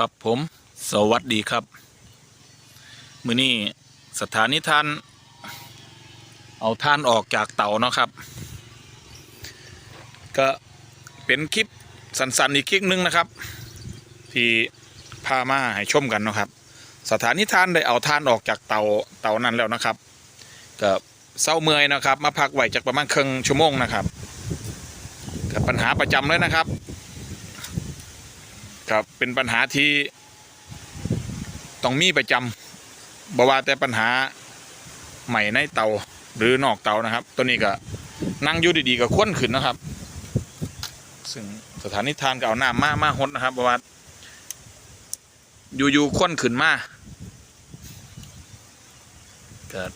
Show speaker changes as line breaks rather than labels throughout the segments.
ครับผมสวัสดีครับ มือนี้สถานีท่าน เอาท่านออกจากเต่าเนาะครับ ก็เป็นคลิปสั้นๆอีกคลิปหนึงนะครับ ที่พามาให้ชมกันเนาะครับ สถานีท่านได้เอาท่านออกจากเต่าเต่านั้นแล้วนะครับก็เศร้าเมื่อยนะครับ มาพักไหวจากประมาณครึ่งชั่วโมงนะครับกับปัญหาประจำเลยนะครับ ครับเป็นปัญหาที่ต้องมีประจำบว่าแต่ปัญหาใหม่ในเตาหรือนอกเตานะครับ ตัวนี้ก็นั่งอยู่ดีๆก็ควนขึ้นนะครับ ซึ่งสถานีทานก็เอาน้ำมามาหดนะครับเพราะว่าอยู่ๆควนขึ้นมาเกิด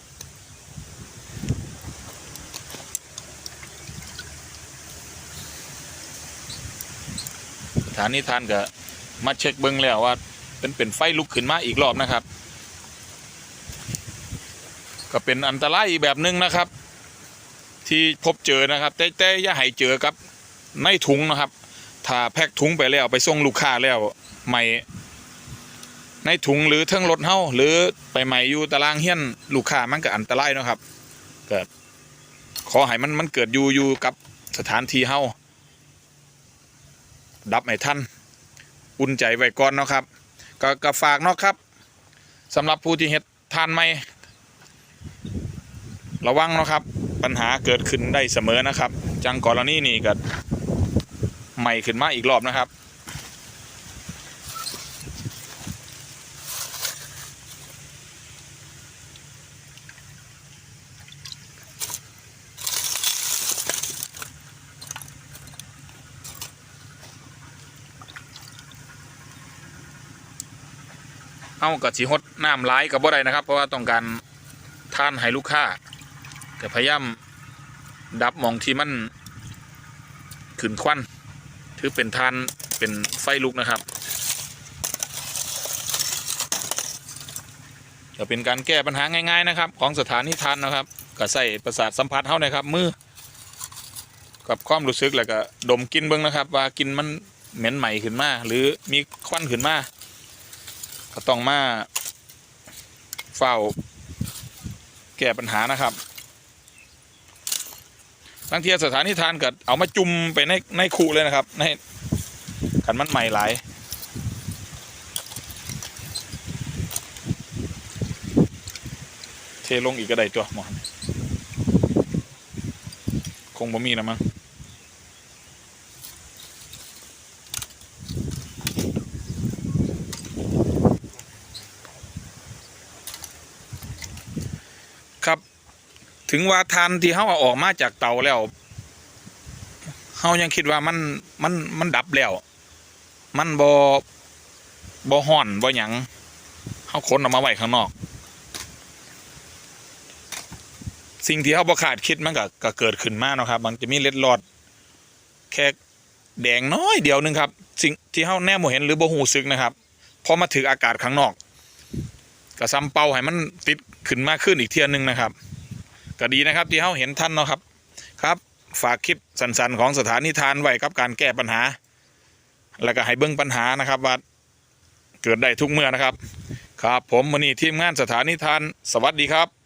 สถานีทานก็ มาเช็คเบิ้งแล้วว่า เป็นเป็นไฟลุกขึ้นมาอีกรอบนะครับ ก็เป็นอันตรายอีกแบบหนึ่งนะครับ ที่พบเจอนะครับ แต่แต่อย่าให้เจอกับในถุงนะครับ ถ้าแพ็คถุงไปแล้วไปส่งลูกค้าแล้วใหม่ ในถุงหรือเทิงรถเฮาหรือไปใหม่อยู่ตารางเฮี้ยนลูกค้ามันก็อันตรายนะครับเกิดขอให้มันมันเกิดอยู่อยู่กับสถานที่เฮาดับให้ทัน อุ่นใจไว้ก่อนเนาะครับก็ก็ฝากเนาะครับสำหรับผู้ที่เฮ็ดทานไม่ระวังเนาะครับ ปัญหาเกิดขึ้นได้เสมอนะครับ จังกรณีนี้ก็ใหม่ขึ้นมาอีกรอบนะครับากับสีหดน้ำร้ายกับบ่ได้นะครับ เพราะว่าต้องการท่านให้ลูกค้าแต่พยายามดับมองที่มันขึ้นควันถือเป็นท่านเป็นไฟลุกนะครับจะเป็นการแก้ปัญหาง่าย ๆ นะครับ ของสถานีทานนะครับก็ใส่ประสาทสัมผัสเท่านะครับมือกับความรู้สึกแล้วก็ดมกินเบิ้งนะครับ ว่ากินมันเหม็นใหม่ขึ้นมาหรือมีควันขึ้นมา ก็ต้องมาเฝ้าแก้ปัญหานะครับบางทีสถานที่ทานก็เอามาจุ่มไปในในคูเลยนะครับ ในกันมันใหม่หลายเทลงอีกก็ได้ตัวหมอนคงบ่มีแล้วมั้ง ถึงว่าทานที่เขาเอาออกมาจากเตาแล้วเขายังคิดว่ามันมันมันดับแล้ว มันบอบอห่อนบอหยังเขาค้นออกมาไว้ข้างนอก สิ่งที่เขาบอขาดคิดมันก็กเกิดขึ้นมาเนะครับ มันจะมีเล็ดลอด แค่แดงน้อยเดียวนึงครับ สิ่งที่เขาแน่โมเห็นหรือบ่หูซึกนะครับพอมาถึงอากาศข้างนอกก็ซ้ำเป่าให้มันติดขึ้นมากขึ้นอีกเทียนหนึ่งนะครับ ก็ดีนะครับที่เขาเห็นท่านเนาะครับครับฝากคลิปสั้นๆของสถานีทานไว้ครับการแก้ปัญหา แล้วก็ให้เบิ้งปัญหานะครับว่าเกิดได้ทุกเมื่อนะครับ ครับ ผมวันนี้ทีมงานสถานีทานสวัสดีครับ